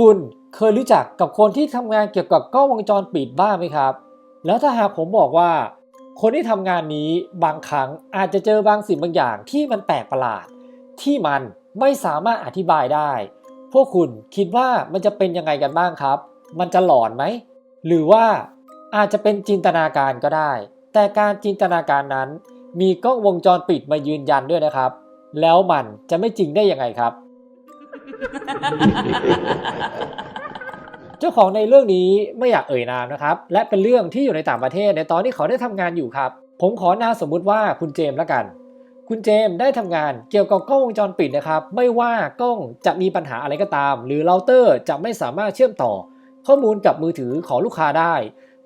คุณเคยรู้จักกับคนที่ทำงานเกี่ยวกับกล้องวงจรปิดบ้างไหมครับ แล้วถ้าหากผมบอกว่า คนที่ทำงานนี้บางครั้งอาจจะเจอบางสิ่งบางอย่างที่มันแปลกประหลาด ที่มันไม่สามารถอธิบายได้ พวกคุณคิดว่ามันจะเป็นยังไงกันบ้างครับ มันจะหลอนไหม หรือว่าอาจจะเป็นจินตนาการก็ได้ แต่การจินตนาการนั้น มีกล้องวงจรปิดมายืนยันด้วยนะครับ แล้วมันจะไม่จริงได้ยังไงครับ เจ้าของในเรื่องนี้ไม่อยากเอ่ยนามนะครับ และเป็นเรื่องที่อยู่ในต่างประเทศในตอนที่เขาได้ทำงานอยู่ครับ ผมขอนามสมมุติว่าคุณเจมส์ละกัน คุณเจมส์ได้ทำงานเกี่ยวกับกล้องวงจรปิดนะครับ ไม่ว่ากล้องจะมีปัญหาอะไรก็ตาม หรือเราเตอร์จะไม่สามารถเชื่อมต่อ ข้อมูลกับมือถือของลูกค้าได้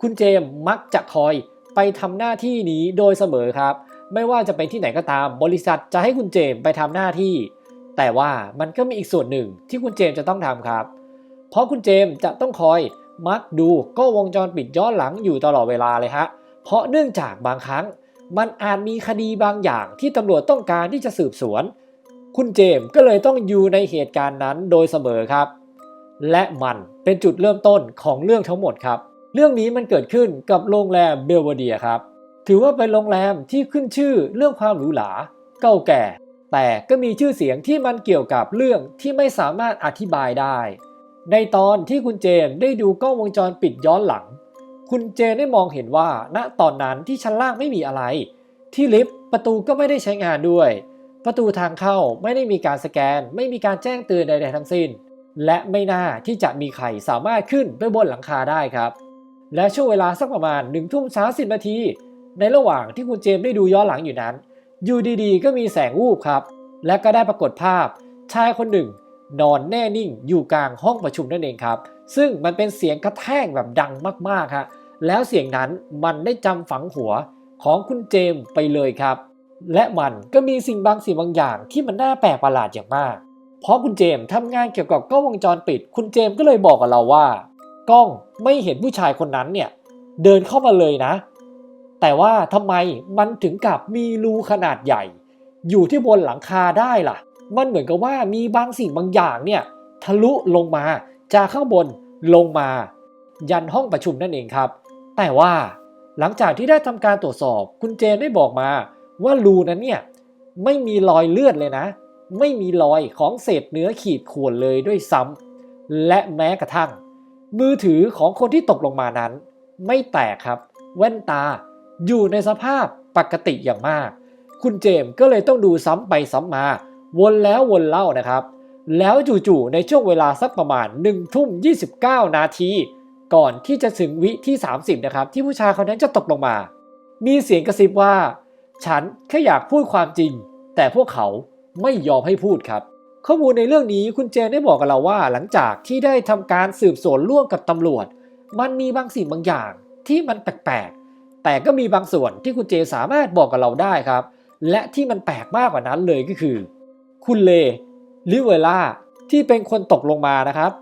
คุณเจมส์มักจะคอยไปทำหน้าที่นี้โดยเสมอครับ ไม่ว่าจะเป็นที่ไหนก็ตามบริษัทจะให้คุณเจมส์ไปทำหน้าที่ แต่ว่ามันก็มีอีกส่วนหนึ่งที่คุณเจมส์จะต้องทำครับ เพราะคุณเจมส์จะต้องคอยมักดูกล้องวงจรปิดย้อนหลังอยู่ตลอดเวลาเลยฮะ เพราะเนื่องจากบางครั้ง มันอาจมีคดีบางอย่างที่ตำรวจต้องการที่จะสืบสวน คุณเจมส์ก็เลยต้องอยู่ในเหตุการณ์นั้นโดยเสมอครับ และมันเป็นจุดเริ่มต้นของเรื่องทั้งหมดครับ เรื่องนี้มันเกิดขึ้นกับโรงแรมเบลวเดียครับ ถือว่าเป็นโรงแรมที่ขึ้นชื่อเรื่องความหรูหรา เก่าแก่ แต่ก็มีชื่อเสียงที่มันเกี่ยวกับเรื่องที่ไม่สามารถอธิบายได้ ในตอนที่คุณเจนได้ดูกล้องวงจรปิดย้อนหลัง คุณเจนได้มองเห็นว่า ณตอนนั้นที่ชั้นล่างไม่มีอะไร ที่ลิฟต์ประตูก็ไม่ได้ใช้งานด้วย ประตูทางเข้าไม่ได้มีการสแกน ไม่มีการแจ้งเตือนใดๆทั้งสิ้น และไม่น่าที่จะมีใครสามารถขึ้นไปบนหลังคาได้ครับ และช่วงเวลาสักประมาณ1นึ่งทุ่มสาสิบนาทีในระหว่างที่คุณเจมได้ดูย้อนหลังอยู่นั้น อยู่ดีๆ ก็มีแสงวูบครับ และก็ได้ปรากฏภาพ ชายคนหนึ่ง นอนแน่นิ่งอยู่กลางห้องประชุมนั่นเองครับ ซึ่งมันเป็นเสียงกระแทกแบบดังมากๆฮะแล้วเสียงนั้นมันได้จำฝังหัวของคุณเจมไปเลยครับ และมันก็มีสิ่งบางสิ่งบางอย่างที่มันน่าแปลกประหลาดอย่างมาก เพราะคุณเจมทำงานเกี่ยวกับกล้องวงจรปิด คุณเจมก็เลยบอกกับเราว่า กล้องไม่เห็นผู้ชายคนนั้นเนี่ยเดินเข้ามาเลยนะ แต่ว่าทำไมมันถึงกับมีรูขนาดใหญ่ อยู่ที่บนหลังคาได้ล่ะ มันเหมือนกับว่ามีบางสิ่งบางอย่างเนี่ยทะลุลงมาจากข้างบนลงมา ยันห้องประชุมนั่นเองครับ แต่ว่าหลังจากที่ได้ทำการตรวจสอบ คุณเจนได้บอกมา ว่ารูนั้นเนี่ยไม่มีรอยเลือดเลยนะ ไม่มีรอยของเศษเนื้อขีดข่วนเลยด้วยซ้ำและแม้กระทั่ง มือถือของคนที่ตกลงมานั้น ไม่แตกครับ แว่นตา อยู่ในสภาพปกติอย่างมาก คุณเจมส์ก็เลยต้องดูซ้ำไปซ้ำมา วนแล้ววนเล่านะครับ แล้วจู่ๆในช่วงเวลาสักประมาณ1ทุ่ม29 นาที ก่อนที่จะถึงวิที่ 30 นะครับ ที่ผู้ชายคนนั้นจะตกลงมา มีเสียงกระซิบว่า ฉันแค่อยากพูดความจริง แต่พวกเขาไม่ยอมให้พูดครับข้อมูลในเรื่องนี้คุณเจนได้บอกกับเราว่า หลังจากที่ได้ทำการสืบสวนร่วมกับตำรวจ มันมีบางสิ่งบางอย่างที่มันแปลก แต่ก็มีบางส่วนที่คุณเจสามารถบอกกับเราได้ครับ และที่มันแปลกมากกว่านั้นเลยก็คือ คุณเลลิเวล่าที่เป็นคนตกลงมานะครับ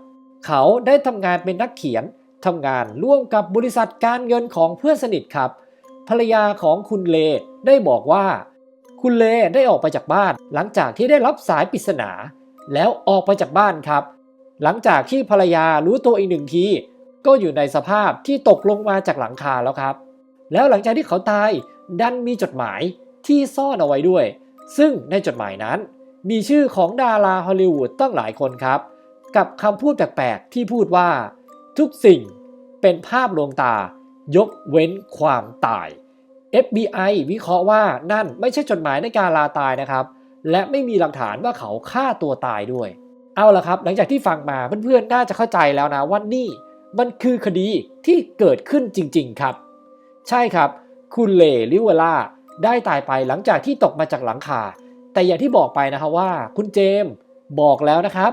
เขาได้ทำงานเป็นนักเขียนทำงานร่วมกับบริษัทการเงินของเพื่อนสนิทครับ ภรรยาของคุณเลได้บอกว่า คุณเลได้ออกไปจากบ้าน หลังจากที่ได้รับสายปริศนา แล้วออกไปจากบ้านครับ หลังจากที่ภรรยารู้ตัวอีกหนึ่งทีก็อยู่ในสภาพที่ตกลงมาจากหลังคาแล้วครับ แล้วหลังจากที่เขาตายดันมีจดหมายที่ซ่อนเอาไว้ด้วย ซึ่งในจดหมายนั้น มีชื่อของดาราฮอลลีวูดตั้งหลายคนครับ กับคำพูดแปลกๆที่พูดว่า ทุกสิ่งเป็นภาพลวงตายกเว้นความตาย FBI วิเคราะห์ว่านั่นไม่ใช่จดหมายในการลาตายนะครับ และไม่มีหลักฐานว่าเขาฆ่าตัวตายด้วย เอาละครับ หลังจากที่ฟังมาเพื่อนๆน่าจะเข้าใจแล้วนะว่านี่ มันคือคดีที่เกิดขึ้นจริง ๆ ครับ ใช่ครับ คุณเลลิเวล่าได้ตายไปหลังจากที่ตกมาจากหลังคา แต่อย่างที่บอกไปนะครับว่า คุณเจมบอกแล้วนะครับ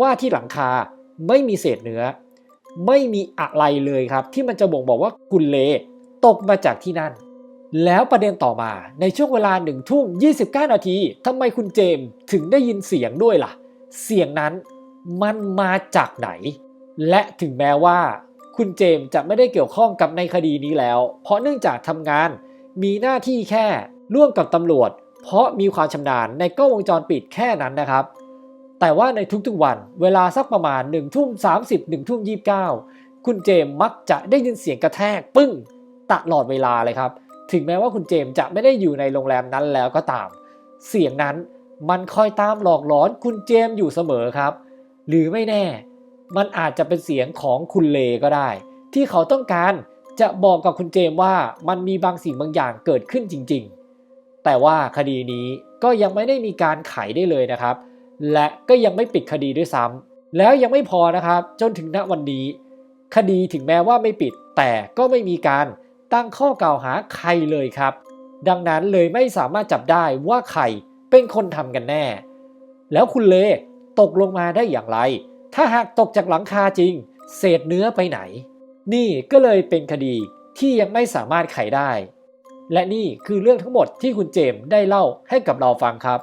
ว่าที่หลังคาไม่มีเศษเนื้อ ไม่มีอะไรเลยครับ ที่มันจะบ่งบอกว่าคุณเลตกมาจากที่นั่น แล้วประเด็นต่อมาในช่วงเวลาหนึ่งทุ่ม29 นาทีทำไมคุณเจมถึงได้ยินเสียงด้วยล่ะ เสียงนั้นมันมาจากไหน และถึงแม้ว่า คุณเจมส์จะไม่ได้เกี่ยวข้องกับในคดีนี้แล้ว เพราะเนื่องจากทำงาน มีหน้าที่แค่ร่วมกับตำรวจ เพราะมีความชำนาญในกล้องวงจรปิดแค่นั้นนะครับ แต่ว่าในทุกๆวันเวลาสักประมาณ1ทุ่ม30 1ทุ่ม29 คุณเจมส์มักจะได้ยินเสียงกระแทกปึ้งตลอดเวลาเลยครับ ถึงแม้ว่าคุณเจมส์จะไม่ได้อยู่ในโรงแรมนั้นแล้วก็ตาม เสียงนั้นมันคอยตามหลอกหลอนคุณเจมส์อยู่เสมอครับ หรือไม่แน่ มันอาจจะเป็นเสียงของคุณเลก็ได้ ที่เขาต้องการจะบอกกับคุณเจมว่ามันมีบางสิ่งบางอย่างเกิดขึ้นจริง ๆ แต่ว่าคดีนี้ก็ยังไม่ได้มีการไขได้เลยนะครับ และก็ยังไม่ปิดคดีด้วยซ้ำแล้วยังไม่พอนะครับ จนถึงณวันนี้ คดีถึงแม้ว่าไม่ปิด แต่ก็ไม่มีการตั้งข้อกล่าวหาใครเลยครับ ดังนั้นเลยไม่สามารถจับได้ว่าใครเป็นคนทำกันแน่ แล้วคุณเลตกลงมาได้อย่างไร ถ้าหากตกจากหลังคาจริง เศษเนื้อไปไหน นี่ก็เลยเป็นคดีที่ยังไม่สามารถไขได้ และนี่คือเรื่องทั้งหมดที่คุณเจมส์ได้เล่าให้กับเราฟังครับ